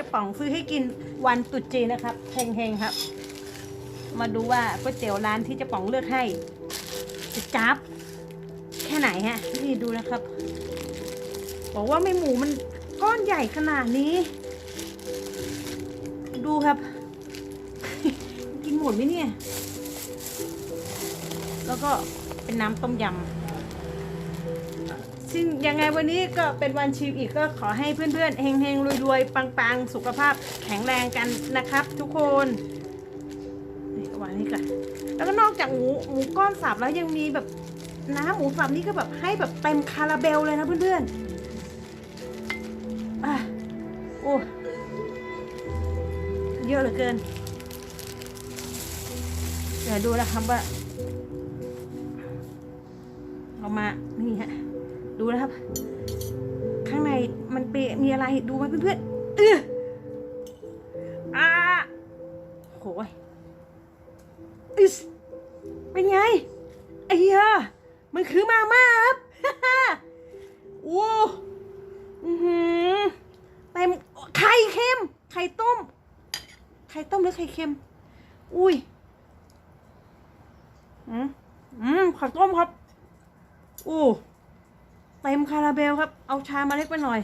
จะป๋องซื้อให้กินวันตรุษจีนนะครับเฮงๆครับ มาดูว่าก๋วยเตี๋ยวร้านที่จะป๋องเลือกให้จะจับแค่ไหนฮะนี่ดูนะครับ บอกว่าไม่หมูมันก้อนใหญ่ขนาดนี้ ดูครับ กินหมดไหมเนี่ย แล้วก็เป็นน้ำต้มยำ ซึ่งยังไงวันนี้ก็เป็นวันชิวอีกก็ขอให้เพื่อนๆเฮงๆรวยๆ ปังๆ สุขภาพแข็งแรงกันนะครับ ทุกคนนี่วางนี่ก่อนแล้วก็นอกจากหมูหมูก้อนสับแล้วยังมีแบบน้ำหมูสับนี่ก็แบบให้แบบเต็มคาราเบลเลยนะเพื่อนๆอะโอ้เยอะเหลือเกินเดี๋ยวดูนะครับว่าเอามา นี่ฮะ ดูนะครับ ข้างในมันเปมีอะไรดูไหมเพื่อนๆเอออ่าโหยอิสเป็นไงไอ้เหี้ยมันคือมาม่าครับโอ้อือหือเต็มไข่เค็ม ไข่ต้ม ไข่ต้มหรือไข่เค็ม อุ้ยอืมอืมไข่ต้มครับอู้ เต็มคาราเบลครับ เอาชามาเล็กไปหน่อย